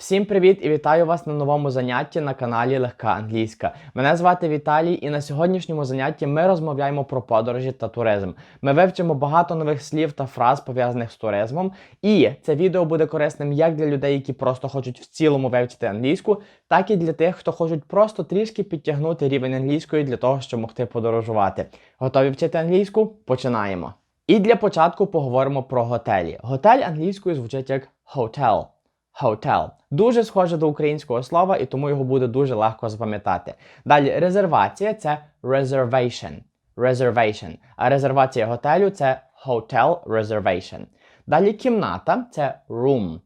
Всім привіт і вітаю вас на новому занятті на каналі Легка Англійська. Мене звати Віталій, і на сьогоднішньому занятті ми розмовляємо про подорожі та туризм. Ми вивчимо багато нових слів та фраз пов'язаних з туризмом. І це відео буде корисним як для людей, які просто хочуть в цілому вивчити англійську, так і для тих, хто хочуть просто трішки підтягнути рівень англійської для того, щоб могти подорожувати. Готові вчити англійську? Починаємо. І для початку поговоримо про готелі. Готель англійською звучить як hotel. Hotel. Дуже схоже до українського слова, і тому його буде дуже легко запам'ятати. Далі резервація це reservation. Reservation. А резервація готелю це hotel reservation. Далі кімната це room.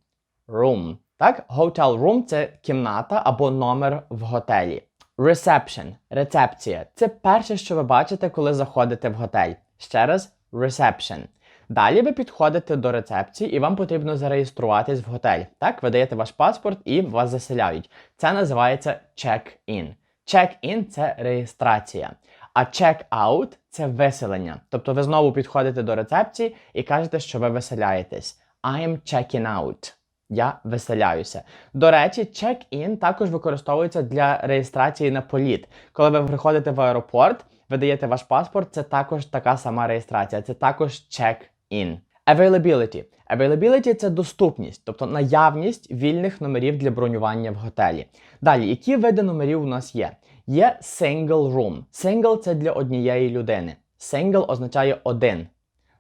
Room. Так, hotel room це кімната або номер в готелі. Reception рецепція. Це перше, що ви бачите, коли заходите в готель. Ще раз reception. Далі ви підходите до рецепції і вам потрібно зареєструватись в готель. Так, ви даєте ваш паспорт і вас заселяють. Це називається check-in. Check-in – це реєстрація. А check-out – це виселення. Тобто ви знову підходите до рецепції і кажете, що ви виселяєтесь. I'm checking out. Я виселяюся. До речі, check-in також використовується для реєстрації на політ. Коли ви приходите в аеропорт, ви даєте ваш паспорт, це також така сама реєстрація, це також check-in. Availability. Availability – це доступність, тобто наявність вільних номерів для бронювання в готелі. Далі, які види номерів у нас є? Є single room. Single – це для однієї людини. Single означає один.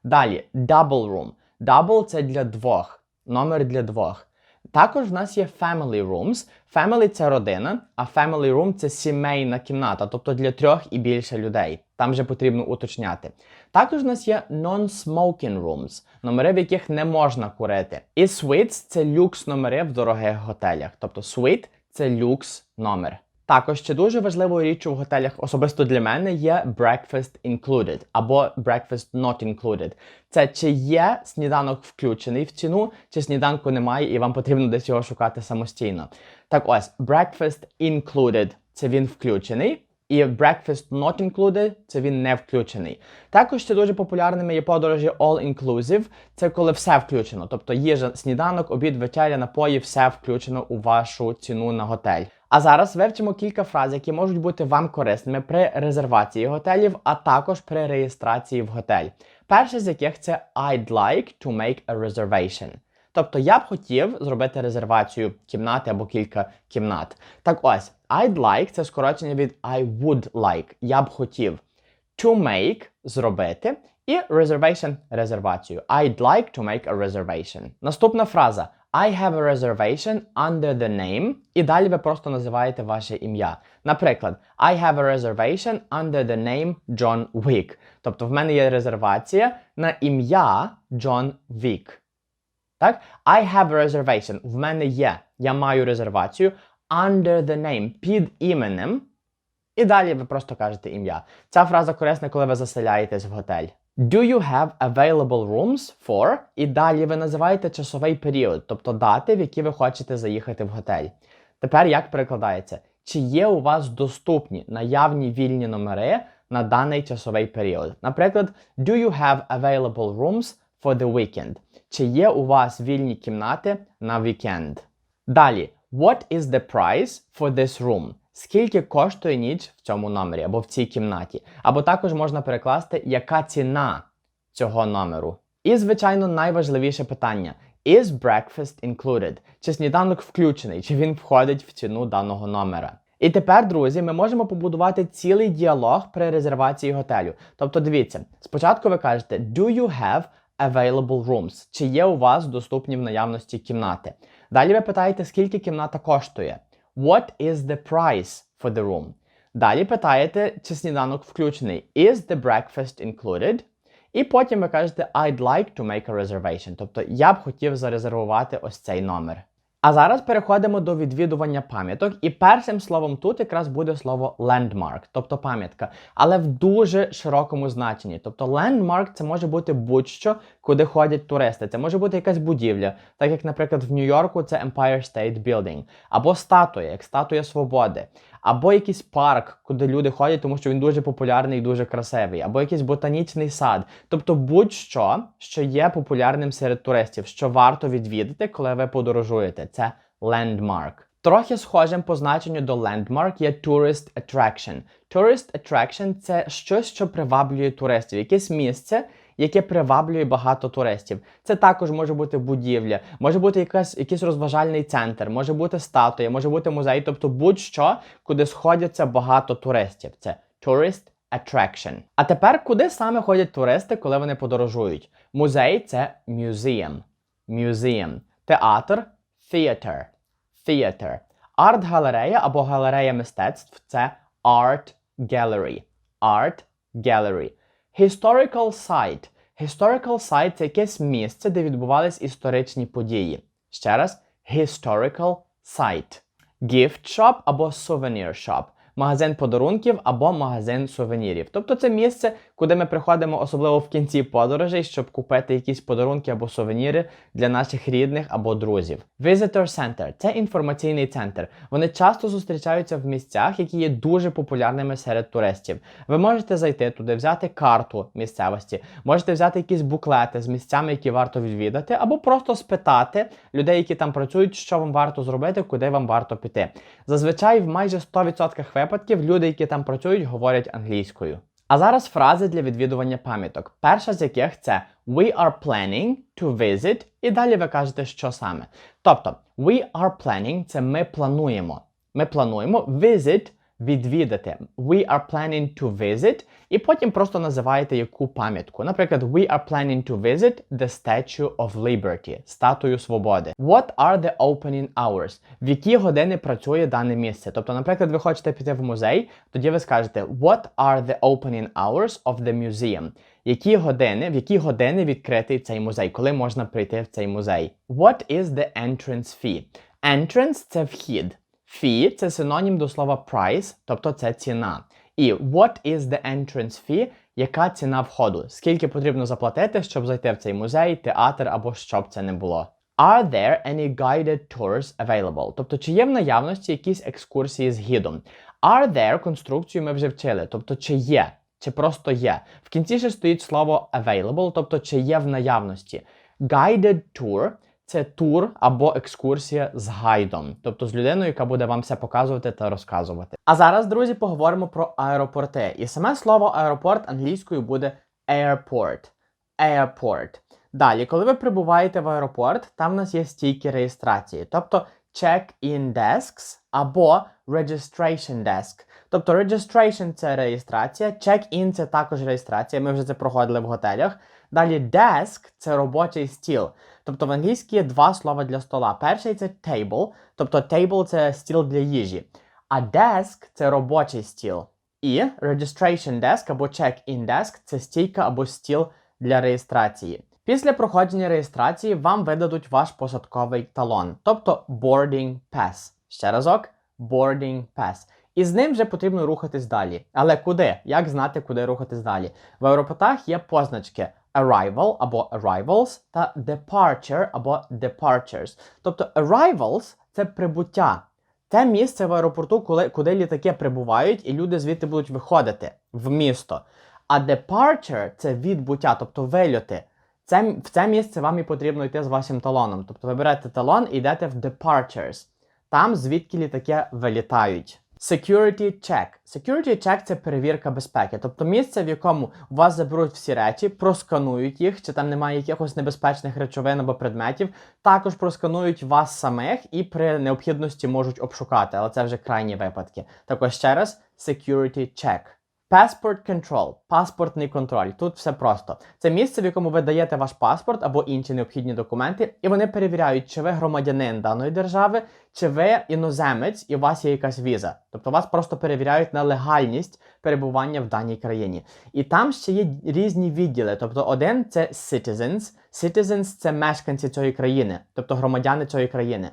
Далі double room. Double – це для двох. Номер для двох. Також в нас є family rooms. Family – це родина, а family room – це сімейна кімната, тобто для трьох і більше людей. Там вже потрібно уточняти. Також в нас є non-smoking rooms, номери, в яких не можна курити. І suites – це люкс номери в дорогих готелях. Тобто suite – це люкс номер. Також ще дуже важливою річчю в готелях, особисто для мене, є breakfast included або breakfast not included. Це чи є сніданок включений в ціну, чи сніданку немає, і вам потрібно десь його шукати самостійно. Так ось, breakfast included – це він включений. І breakfast not included – це він не включений. Також ще дуже популярними є подорожі all inclusive. Це коли все включено. Тобто їжа, сніданок, обід, вечеря, напої, все включено у вашу ціну на готель. А зараз вивчимо кілька фраз, які можуть бути вам корисними при резервації готелів, а також при реєстрації в готель. Перше з яких це I'd like to make a reservation. Тобто я б хотів зробити резервацію кімнати або кілька кімнат. Так ось, I'd like це скорочення від I would like. Я б хотів. To make зробити. І reservation резервацію. I'd like to make a reservation. Наступна фраза. I have a reservation under the name. І далі ви просто називаєте ваше ім'я. Наприклад, I have a reservation under the name John Wick. Тобто в мене є резервація на ім'я John Wick. Так? I have a reservation. В мене є. Я маю резервацію under the name під іменем. І далі ви просто кажете ім'я. Ця фраза корисна, коли ви заселяєтесь в готель. Do you have available rooms for? І далі ви називаєте часовий період, тобто дати, в які ви хочете заїхати в готель. Тепер як перекладається? Чи є у вас доступні наявні вільні номери на даний часовий період? Наприклад, Do you have available rooms for the weekend? Чи є у вас вільні кімнати на вікенд? Далі, What is the price for this room? Скільки коштує ніч в цьому номері або в цій кімнаті? Або також можна перекласти, яка ціна цього номеру. І, звичайно, найважливіше питання: Is breakfast included? Чи сніданок включений, чи він входить в ціну даного номера? І тепер, друзі, ми можемо побудувати цілий діалог при резервації готелю. Тобто, дивіться, спочатку ви кажете Do you have available rooms? Чи є у вас доступні в наявності кімнати? Далі ви питаєте, скільки кімната коштує. What is the price for the room? Далі питаєте, чи сніданок включений. Is the breakfast included? І потім ви кажете I'd like to make a reservation. Тобто я б хотів зарезервувати ось цей номер. А зараз переходимо до відвідування пам'яток, і першим словом тут якраз буде слово landmark, тобто пам'ятка, але в дуже широкому значенні. Тобто landmark це може бути будь-що, куди ходять туристи. Це може бути якась будівля, так як, наприклад, в Нью-Йорку це Empire State Building, або статуя, як статуя свободи, або якийсь парк, куди люди ходять, тому що він дуже популярний і дуже красивий, або якийсь ботанічний сад. Тобто будь-що, що є популярним серед туристів, що варто відвідати, коли ви подорожуєте. Це landmark. Трохи схожим по значенню до landmark є tourist attraction. Tourist attraction – це щось, що приваблює туристів, якесь місце, яке приваблює багато туристів. Це також може бути будівля, може бути якась, якийсь розважальний центр, може бути статуя, може бути музей, тобто будь-що, куди сходяться багато туристів. Це tourist attraction. А тепер куди саме ходять туристи, коли вони подорожують? Музей це museum. Museum. Театр theater. Theater. Арт-галерея або галерея мистецтв це art gallery. Art gallery. Historical site. Historical site це якесь місце, де відбувались історичні події. Ще раз, historical site. Gift shop або souvenir shop. Магазин подарунків або магазин сувенірів. Тобто це місце, куди ми приходимо особливо в кінці подорожей, щоб купити якісь подарунки або сувеніри для наших рідних або друзів. Visitor Center – це інформаційний центр. Вони часто зустрічаються в місцях, які є дуже популярними серед туристів. Ви можете зайти туди, взяти карту місцевості, можете взяти якісь буклети з місцями, які варто відвідати, або просто спитати людей, які там працюють, що вам варто зробити, куди вам варто піти. Зазвичай в майже 100% випадків люди, які там працюють, говорять англійською. А зараз фрази для відвідування пам'яток. Перша з яких це We are planning to visit, і далі ви кажете, що саме. Тобто, we are planning це ми плануємо. Ми плануємо visit відвідати. We are planning to visit, і потім просто називаєте яку пам'ятку. Наприклад, we are planning to visit the Statue of Liberty, статую свободи. What are the opening hours? В які години працює дане місце? Тобто, наприклад, ви хочете піти в музей, тоді ви скажете What are the opening hours of the museum? Які години, в які години відкритий цей музей? Коли можна прийти в цей музей? What is the entrance fee? Entrance – це вхід. Fee – це синонім до слова price, тобто це ціна. І what is the entrance fee? Яка ціна входу? Скільки потрібно заплатити, щоб зайти в цей музей, театр або що б це не було? Are there any guided tours available? Тобто, чи є в наявності якісь екскурсії з гідом? Are there конструкцію ми вже вчили, тобто чи є, чи просто є. В кінці ще стоїть слово available, тобто чи є в наявності. Guided tour це тур або екскурсія з гайдом, тобто з людиною, яка буде вам все показувати та розказувати. А зараз, друзі, поговоримо про аеропорти. І саме слово аеропорт англійською буде airport. Airport. Далі, коли ви прибуваєте в аеропорт, там в нас є стійки реєстрації, тобто check-in desks або registration desk. Тобто registration – це реєстрація, check-in – це також реєстрація. Ми вже це проходили в готелях. Далі desk – це робочий стіл. Тобто в англійській є два слова для стола. Перший це table, тобто table – це стіл для їжі. А desk – це робочий стіл. І registration desk або check-in desk – це стійка або стіл для реєстрації. Після проходження реєстрації вам видадуть ваш посадковий талон, тобто boarding pass. Ще разок, boarding pass. І з ним вже потрібно рухатись далі. Але куди? Як знати, куди рухатись далі? В аеропортах є позначки arrival або arrivals та departure або departures. Тобто arrivals – це прибуття. Те місце в аеропорту, коли, куди літаки прибувають, і люди звідти будуть виходити в місто. А departure – це відбуття, тобто вильоти. Це, в це місце вам і потрібно йти з вашим талоном. Тобто ви берете талон і йдете в departures. Там, звідки літаки вилітають. Security check. Security check – це перевірка безпеки. Тобто місце, в якому у вас заберуть всі речі, просканують їх, чи там немає якихось небезпечних речовин або предметів. Також просканують вас самих і при необхідності можуть обшукати, але це вже крайні випадки. Також ще раз security check. Passport control – паспортний контроль. Тут все просто. Це місце, в якому ви даєте ваш паспорт або інші необхідні документи, і вони перевіряють, чи ви громадянин даної держави, чи ви іноземець, і у вас є якась віза. Тобто вас просто перевіряють на легальність перебування в даній країні. І там ще є різні відділи. Тобто, один це citizens. Citizens – це мешканці цієї країни, тобто громадяни цієї країни.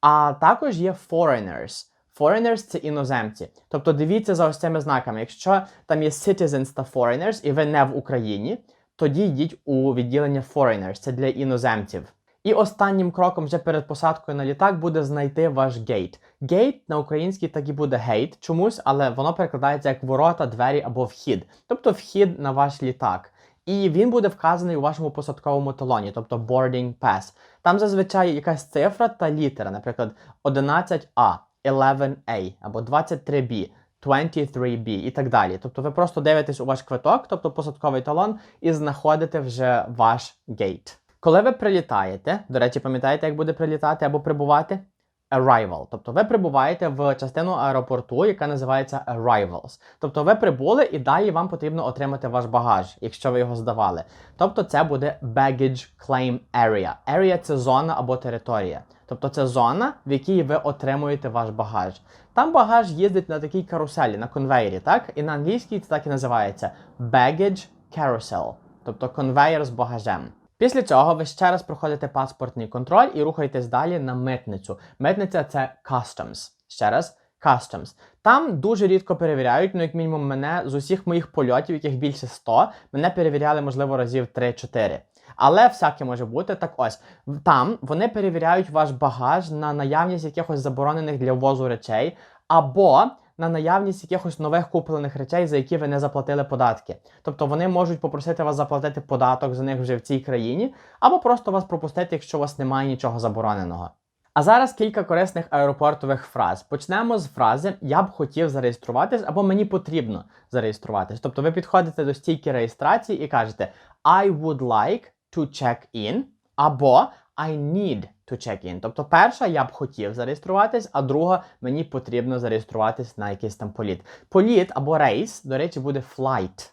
А також є foreigners. Foreigners – це іноземці. Тобто дивіться за ось цими знаками. Якщо там є citizens та foreigners, і ви не в Україні, тоді йдіть у відділення foreigners, це для іноземців. І останнім кроком вже перед посадкою на літак буде знайти ваш гейт. Гейт на українській так і буде гейт чомусь, але воно перекладається як ворота, двері або вхід, тобто вхід на ваш літак. і він буде вказаний у вашому посадковому талоні, тобто boarding pass. Там зазвичай якась цифра та літера, наприклад, 11А, 11A або 23B. 23B і так далі. Тобто ви просто дивитесь у ваш квиток, тобто посадковий талон, і знаходите вже ваш гейт. Коли ви прилітаєте, до речі, пам'ятаєте, як буде прилітати або прибувати? Arrival. Тобто ви прибуваєте в частину аеропорту, яка називається Arrivals. Тобто ви прибули і далі вам потрібно отримати ваш багаж, якщо ви його здавали. Тобто це буде Baggage Claim Area. Area – це зона або територія. Тобто це зона, в якій ви отримуєте ваш багаж. Там багаж їздить на такій каруселі, на конвейері, так? І на англійській це так і називається Baggage Carousel, тобто конвейер з багажем. Після цього ви ще раз проходите паспортний контроль і рухаєтесь далі на митницю. Митниця це Customs. Ще раз. Customs. Там дуже рідко перевіряють, ну як мінімум мене з усіх моїх польотів, яких більше 100, мене перевіряли, можливо, разів 3-4. Але всяке може бути. Так ось там вони перевіряють ваш багаж на наявність якихось заборонених для ввозу речей, або на наявність якихось нових куплених речей, за які ви не заплатили податки. Тобто вони можуть попросити вас заплатити податок за них вже в цій країні, або просто вас пропустити, якщо у вас немає нічого забороненого. А зараз кілька корисних аеропортових фраз. Почнемо з фрази Я б хотів зареєструватись або мені потрібно зареєструватись. Тобто ви підходите до стійки реєстрації і кажете I would like to check in або I need to check in. Тобто, перша я б хотів зареєструватись, а друга мені потрібно зареєструватись на якийсь там політ. Політ або рейс, до речі, буде flight.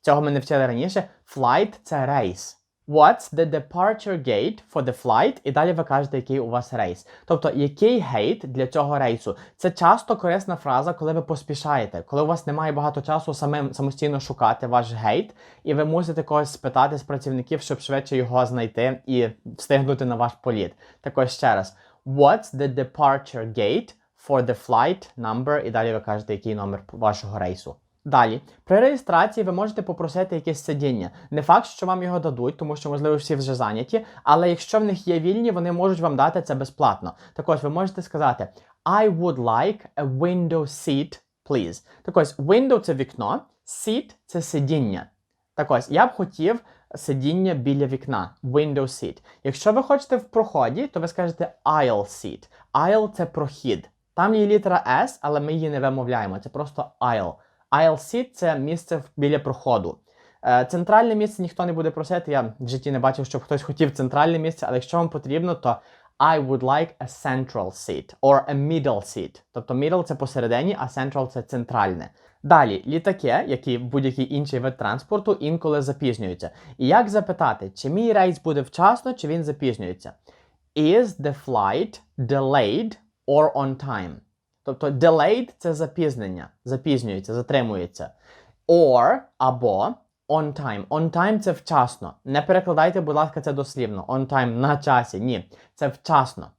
Цього ми не вчили раніше. Flight – це рейс. What's the departure gate for the flight? І далі ви кажете, який у вас рейс. Тобто, який гейт для цього рейсу? Це часто корисна фраза, коли ви поспішаєте, коли у вас немає багато часу самим самостійно шукати ваш гейт, і ви мусите когось спитати з працівників, щоб швидше його знайти і встигнути на ваш політ. Так ось ще раз. What's the departure gate for the flight number? І далі ви кажете, який номер вашого рейсу. Далі, при реєстрації ви можете попросити якесь сидіння. Не факт, що вам його дадуть, тому що, можливо, всі вже зайняті, але якщо в них є вільні, вони можуть вам дати це безплатно. Так ось ви можете сказати I would like a window seat, please. Так ось, window це вікно, seat це сидіння. Так ось, я б хотів сидіння біля вікна, window seat. Якщо ви хочете в проході, то ви скажете aisle seat. Aisle – це прохід. Там є літера S, але ми її не вимовляємо. Це просто aisle. Seat – це місце біля проходу. Е, Центральне місце ніхто не буде просити. Я в житті не бачив, щоб хтось хотів центральне місце, але якщо вам потрібно, то I would like a central seat or a middle seat. Тобто middle – це посередині, а central – це центральне. Далі, літаки, як і будь-який інший вид транспорту, інколи запізнюються. І як запитати, чи мій рейс буде вчасно, чи він запізнюється? Is the flight delayed or on time? Тобто delayed – це запізнення, запізнюється, затримується. Or або on time. On time – це вчасно. Не перекладайте, будь ласка, це дослівно. On time – на часі. Ні, це вчасно.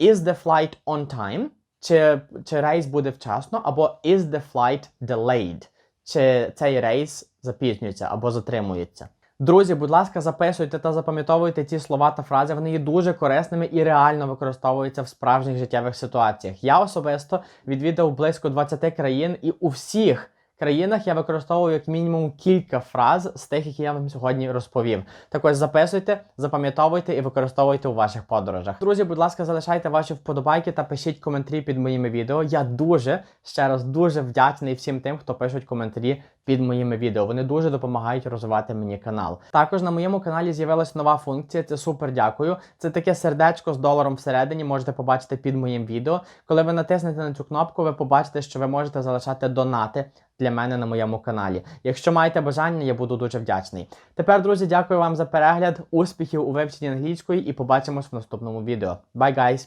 Is the flight on time? Чи, чи рейс буде вчасно, або is the flight delayed? Чи цей рейс запізнюється або затримується? Друзі, будь ласка, записуйте та запам'ятовуйте ці слова та фрази. Вони є дуже корисними і реально використовуються в справжніх життєвих ситуаціях. Я особисто відвідав близько 20 країн, і у всіх країнах я використовую як мінімум кілька фраз з тих, які я вам сьогодні розповів. Так ось записуйте, запам'ятовуйте і використовуйте у ваших подорожах. Друзі, будь ласка, залишайте ваші вподобайки та пишіть коментарі під моїми відео. Я дуже ще раз дуже вдячний всім тим, хто пишуть коментарі під моїми відео. Вони дуже допомагають розвивати мені канал. Також на моєму каналі з'явилась нова функція. Це супер дякую. Це таке сердечко з доларом всередині. Можете побачити під моїм відео. Коли ви натиснете на цю кнопку, ви побачите, що ви можете залишати донати для мене на моєму каналі. Якщо маєте бажання, я буду дуже вдячний. Тепер, друзі, дякую вам за перегляд, успіхів у вивченні англійської і побачимось в наступному відео. Bye, guys!